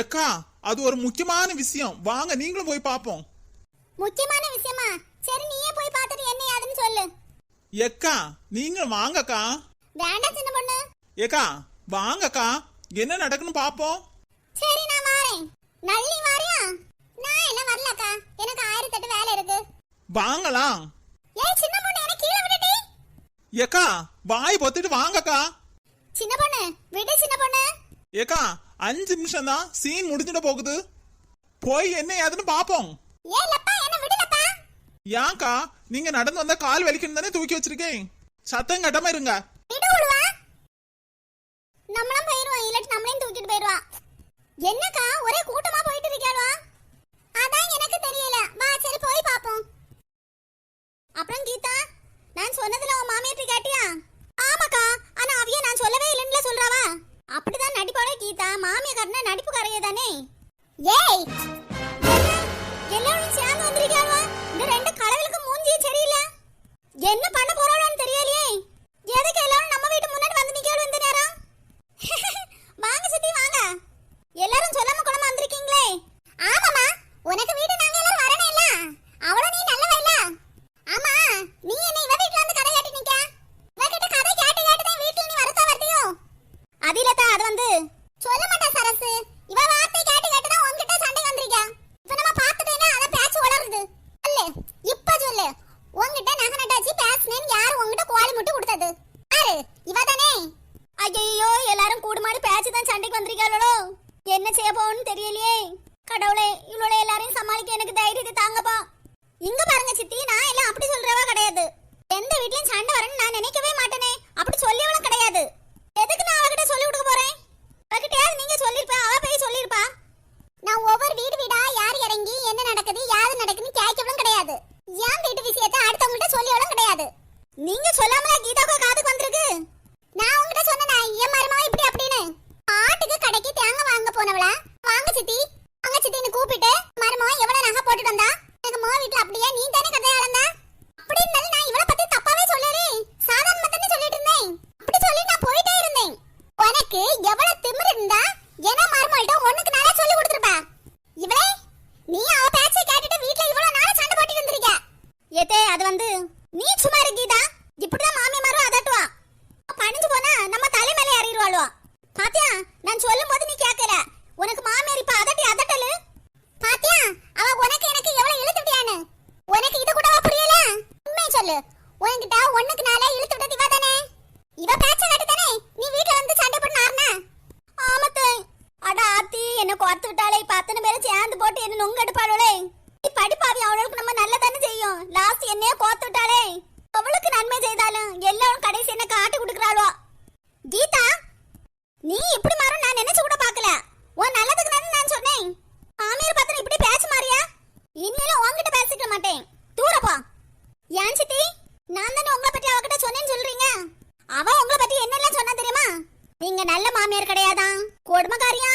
ஏக்கா அது ஒரு முக்கியமான விஷயம். வாங்க நீங்களும் போய் பாப்போம் முக்கியமான விஷயமா? சரி நீயே போய் பார்த்துட்டு என்ன யாதுன்னு சொல்லு. ஏக்கா நீங்களும் வாங்கக்கா. வேண்டாம் சின்ன பொண்ணு. ஏக்கா வாங்கக்கா. என்ன நடக்குன்னு பாப்போம் சரி நான் வாரேன். நல்லி வாரியா? நான் என்ன வரலக்கா. எனக்கு ஆயிரத்தெட்டு வேலை இருக்கு. வாங்கலாம். ஏய் சின்ன பொண்ணு என்ன கீழே விட்டுடி ஏக்கா வாய் பொத்திட்டு வாங்கக்கா. சின்ன பொண்ணு விடு சின்ன பொண்ணு. ஏக்கா அஞ்சு நிமிஷம் தான் சீன் முடிஞ்சிட போகுது. போய் என்ன ஏதுன்னு பாப்போம் ஏன்க்கா நீங்க நடந்து வந்த கால் வலிக்கணும் தானே தூக்கி வச்சிருக்கேன். சத்தம் கட்டமா இருங்க. நம்மளும் போயிருவோம் இல்லாட்டி நம்மளையும் தூக்கிட்டு போயிருவான் என்னக்கா ஒரே கூட்டமா எனக்கு தைரியத்தை தாங்கப்பா. இங்க பாருங்க சித்தி நான் எல்லாம் அப்படி சொல்றவா கிடையாது. எந்த வீட்லயும் சண்டை வரேன்னு நான் நினைக்கவே மாட்டேனே. அப்படி சொல்லியவளும் கிடையாது. எதுக்கு நான் அவகிட்ட சொல்லி கொடுக்க போறேன்? அவகிட்டயாவது நீங்க சொல்லிருப்பா அவ போய் சொல்லிருப்பா. நான் ஒவ்வொரு வீடு வீடா யார் இறங்கி என்ன நடக்குது யாரு நடக்குதுன்னு கேட்கவும் கிடையாது. என் வீட்டு விஷயத்த அடுத்தவங்கள்ட்ட சொல்லியவளும் கிடையாது. நீங்க சொல்லாமலே எவ்வளவு திமிரு இருந்தா கொடுமைக்காரியா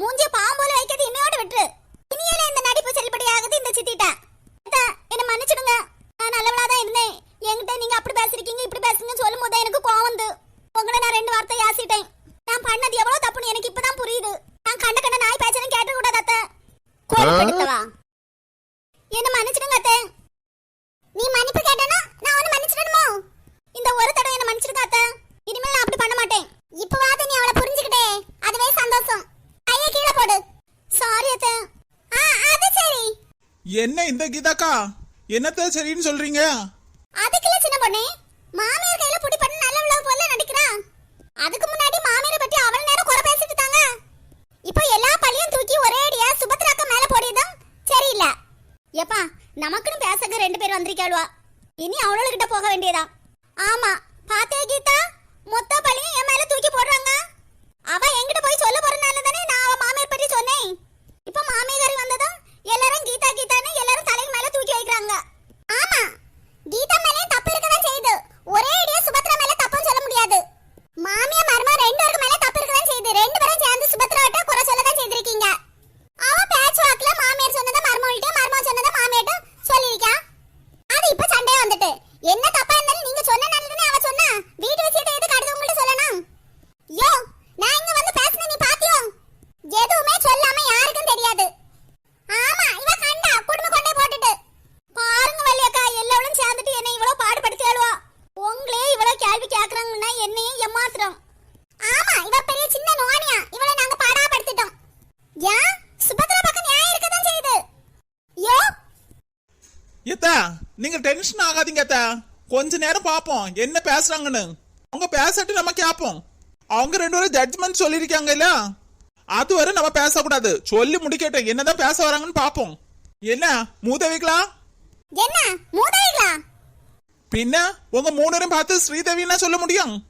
மூஞ்சிய பாவம் போல வைக்கிறது இன்னையோட விட்டுரு. இனியால இந்த நடிப்பு செல்லுபடி ஆகுது இந்த சித்திட்டா. என்ன மன்னிச்சிடுங்க. நான் நல்லவளா தான் இருந்தேன். என்கிட்ட நீங்க அப்படி பேசிருக்கீங்க இப்படி பேசுறீங்கன்னு சொல்லும் போது எனக்கு கோவம் வந்து. உங்களை நான் ரெண்டு வார்த்தை யாசிட்டேன். நான் பண்ணது எவ்வளவு தப்புன்னு எனக்கு இப்பதான் புரியுது. என்ன இந்த கீதாக்கா? என்னத்த சரின்னு சொல்றீங்க? அதுக்குல சின்ன பொண்ணே மாமியார் கையில புடி பண்ணி நல்ல விழா போல நடிக்கிறா. அதுக்கு முன்னாடி மாமியாரை பத்தி அவ்வளவு நேரம் குறை பேசிட்டு தாங்க இப்போ எல்லா பழியும் தூக்கி ஒரே அடியா சுபத்ராக்க மேல போடியதும் சரியில்லை. எப்பா நமக்குன்னு பேசக்க ரெண்டு பேர் வந்திருக்காளுவா. இனி அவளோட கிட்ட போக வேண்டியதா? ஆமா என்ன தப்பா இருந்தாலும் நீங்க சொன்ன தானே அவ சொன்னா? வீடு விஷயத்தை எதுக்கு அடுத்தவங்கள்ட்ட சொல்லணும் யோ நான் இங்க வந்து பேசுன நீ பாத்தியோ எதுவுமே சொல்லாம யாருக்கும் தெரியாது ஆமா இவ கண்டா குடும்ப கொண்டே போட்டுட்டு பாருங்க வள்ளியக்கா எல்லாரும் சேர்ந்துட்டு என்னை இவ்வளவு பாடுபடுத்தியாளுவா உங்களே இவ்வளவு கேள்வி கேக்குறாங்கன்னா என்னையும் ஏமாத்துறோம் ஆமா இவ பெரிய சின்ன நோனியா இவளை நாங்க பாடாப்படுத்திட்டோம் ஏன் சுபத்ரா பக்கம் நியாயம் இருக்கதான் செய்யுது யோ ஏத்தா நீங்க டென்ஷன் ஆகாதீங்க அத்தா. கொஞ்ச நேரம் பாப்போம் என்ன பேசுறாங்கன்னு. அவங்க பேசட்டு நம்ம கேப்போம். அவங்க ரெண்டு பேரும் ஜட்ஜ்மெண்ட் சொல்லிருக்காங்கல்ல அது வரை நம்ம பேசக்கூடாது. சொல்லி முடிக்கட்டும். என்னதான் பேச வராங்கன்னு பாப்போம் என்ன மூதவிகளா? என்ன மூதவிகளா? பின்ன உங்க மூணரையும் பார்த்து ஸ்ரீதேவின்னா சொல்ல முடியும்?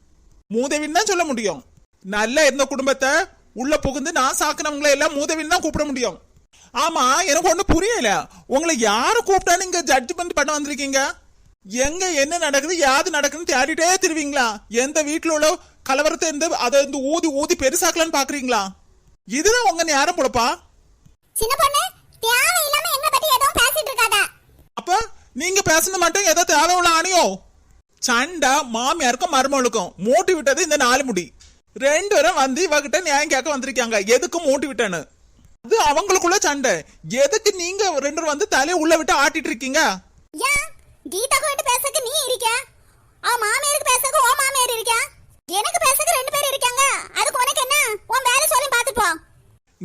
மூதேவின்னு தான் சொல்ல முடியும். நல்லா இருந்த குடும்பத்தை உள்ள புகுந்து நான் சாக்குனவங்களை எல்லாம் மூதேவின்னு தான் கூப்பிட முடியும். ஆமா எனக்கு ஒண்ணு புரியல. உங்களை யாரு கூப்பிட்டா நீங்க ஜட்ஜ்மெண்ட் பண்ண வந்திருக்கீங்க? எங்க என்ன நடக்குது யாது நடக்குதுன்னு தேடிட்டே திருவீங்களா? எந்த வீட்டுல உள்ள கலவரத்தை இருந்து அதை வந்து ஊதி ஊதி பெருசாக்கலான்னு பாக்குறீங்களா? இதுதான் உங்க நேரம் பொழப்பா சின்ன பொண்ணு தேவையில்லாம எங்க பத்தி எதுவும் பேசிட்டு இருக்காத. அப்ப நீங்க பேசுன மட்டும் ஏதோ தேவையுள்ள ஆணியோ? சண்டை மாமியாருக்கும் மருமகளுக்கும் மூட்டி விட்டது இந்த நாலு முடி. ரெண்டு பேரும் வந்து இவகிட்ட நியாயம் கேட்க வந்திருக்காங்க. எதுக்கு மூட்டி விட்டேன்னு? அது அவங்களுக்குள்ள சண்டை. எதுக்கு நீங்க ரெண்டு வந்து தலையை உள்ள விட்டு ஆட்டிட்டு இருக்கீங்க? ஏன் கீதா கிட்ட பேசக்கு நீ இருக்க. அவ மாமியாருக்கு பேசக்கு உன் மாமியார் இருக்க. எனக்கு பேசக்கு ரெண்டு பேர் இருக்காங்க. அதுக்கு உனக்கு என்ன? உன் வேலை சொல்லி பாத்துட்டு போ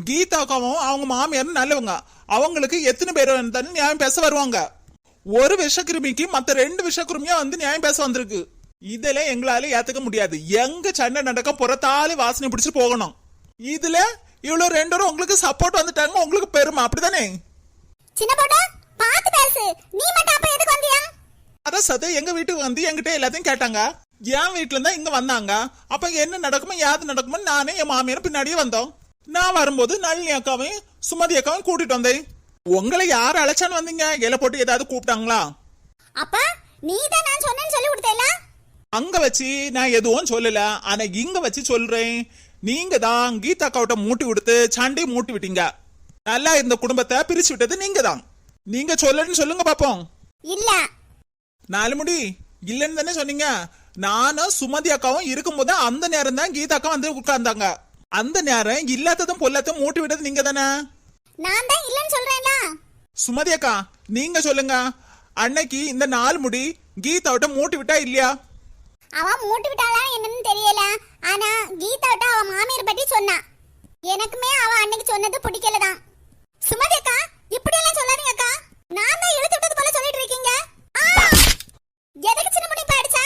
கீதாக்காவும் அவங்க மாமியாரும் நல்லவங்க. அவங்களுக்கு எத்தனை பேர் வந்தாலும் நியாயம் பேச வருவாங்க. ஒரு விஷக்கிருமிக்கு மத்த ரெண்டு விஷக்கிருமியா வந்து நியாயம் பேச வந்திருக்கு. இதெல்லாம் எங்களால ஏத்துக்க முடியாது. எங்க சண்டை நடக்க புறத்தாலே வாசனை பிடிச்சிட்டு போகணும். இதுல இவ்வளவு ரெண்டு பேரும் உங்களுக்கு சப்போர்ட் வந்துட்டாங்க உங்களுக்கு பெருமை அப்படிதானே சின்ன பொண்ணு பாத்து பேசு. நீ மட்டும் அப்ப எதுக்கு வந்தியா? அதான் சதை எங்க வீட்டுக்கு வந்து என்கிட்ட எல்லாத்தையும் கேட்டாங்க. என் வீட்டுல இருந்தா இங்க வந்தாங்க. அப்ப என்ன நடக்குமோ யாது நடக்குமோ நானே என் மாமியாரும் பின்னாடியே வந்தோம். நான் வரும்போது நளினி அக்காவையும் சுமதி அக்காவையும் கூட்டிட்டு வந்தேன். உங்களை யார் அழைச்சான்னு வந்தீங்க? இலை போட்டு ஏதாவது கூப்பிட்டாங்களா? அப்ப நீ தான் நான் சொன்னேன்னு சொல்லி கொடுத்தேல? அங்க வச்சு நான் எதுவும் சொல்லல. ஆனா இங்க வச்சு சொல்றேன். நீங்க தான் கீதா அக்காவிட்ட மூட்டி விடுத்து சண்டை மூட்டி விட்டீங்க. நல்லா இருந்த குடும்பத்தை பிரிச்சு விட்டது நீங்க தான் நீங்க சொல்லணும்னு சொல்லுங்க பாப்போம். இல்ல. நாலு முடி இல்லைன்னு தானே சொன்னீங்க. நானும் சுமதி அக்காவும் இருக்கும்போது அந்த நேரம் தான் கீதா அக்கா வந்து உட்கார்ந்தாங்க. அந்த நேரம் இல்லாததும் பொல்லாததும் மூட்டி விட்டது நீங்க தானே? நான் தான் இல்லன்னு சொல்றேன்ல. சுமதி அக்கா நீங்க சொல்லுங்க. அன்னைக்கு இந்த நாலு முடி கீதாவிட்ட மூட்டி விட்டா இல்லையா? அவ மூட்டு விட்டாளா என்னன்னு தெரியல. ஆனா கீதாட்ட அவ மாமியார் பத்தி சொன்னா. எனக்குமே அவ அன்னைக்கு சொன்னது பிடிக்கலதான் சுமதி அக்கா இப்படி எல்லாம் சொல்லாதீங்க அக்கா. நான் தான் இழுத்து விட்டது போல சொல்லிட்டு இருக்கீங்க! எதுக்கு சின்ன முடி படிச்சா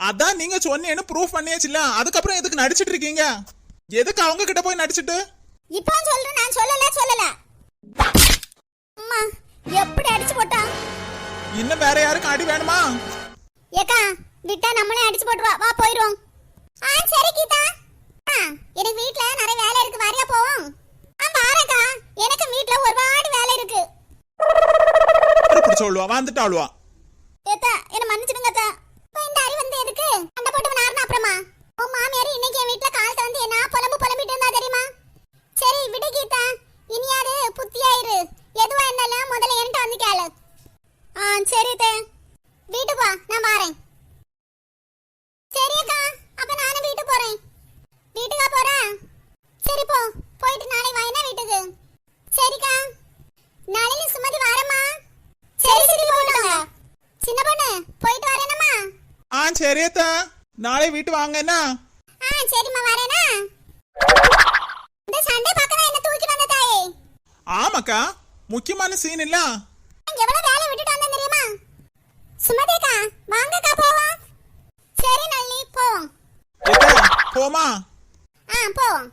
அதான் நீங்க சொன்னேன்னு ப்ரூஃப் பண்ணியாச்சுல அதுக்கப்புறம் எதுக்கு நடிச்சிட்டு இருக்கீங்க? எதுக்கு அவங்க கிட்ட போய் நடிச்சிட்டு? இப்போ சொல்றேன் நான் சொல்லல சொல்லல. அம்மா எப்படி அடிச்சு போட்டா இன்னும் வேற யாருக்கும் அடி வேணுமா? ஏக்கா விட்டா நம்மளே அடிச்சு போட்டுருவா. வா போயிடுவோம். ஆ சரி கீதா. ஆ எனக்கு வீட்ல நிறைய வேலை இருக்கு. வரையா போவோம். ஆ வாரேக்கா எனக்கு வீட்ல ஒரு பாடி வேலை இருக்கு. பிடிச்ச சொல்லுவா வந்துட்டு ஆளுவா ஏத்தா என்ன மன்னிச்சிடுங்க அத்தா இப்போ இந்த அறிவு வந்து எதுக்கு? அந்த போட்டு நாரணா அப்புறமா? உன் மாமியார் இன்னைக்கு என் வீட்ல காலத்தை வந்து என்ன புலம்பு புலம்பிட்டு இருந்தா தெரியுமா? சரி விடு கீதா. இனியாரு புத்தியாயிரு எதுவா இருந்தாலும் முதல்ல என்கிட்ட வந்து கேளு. ஆ சரி தே வீட்டுக்கு வா. நான் வாரேன். சரி அக்கா அப்ப நானும் வீட்டுக்கு போறேன். வீட்டுக்கா போறேன் சரி போ போயிட்டு நாளை வாயினா வீட்டுக்கு. சரிக்கா. நாளைக்கு சுமதி வரேம்மா. சரி சரி சின்ன பொண்ணு போயிட்டு வரேனம்மா. ஆ சரியத்தா நாளை வீட்டு வாங்க என்ன? ஆ சரிம்மா வரேனா. இந்த சண்டை பார்க்க என்ன தூக்கி வந்த தாயே? ஆமாக்கா முக்கியமான சீன் இல்ல. எவ்வளவு வேலை விட்டுட்டு வந்தேன் தெரியுமா? சுமதிக்கா வாங்கக்கா போவோம். சரி நல்லி போவோம் போமா ஆ போவோம்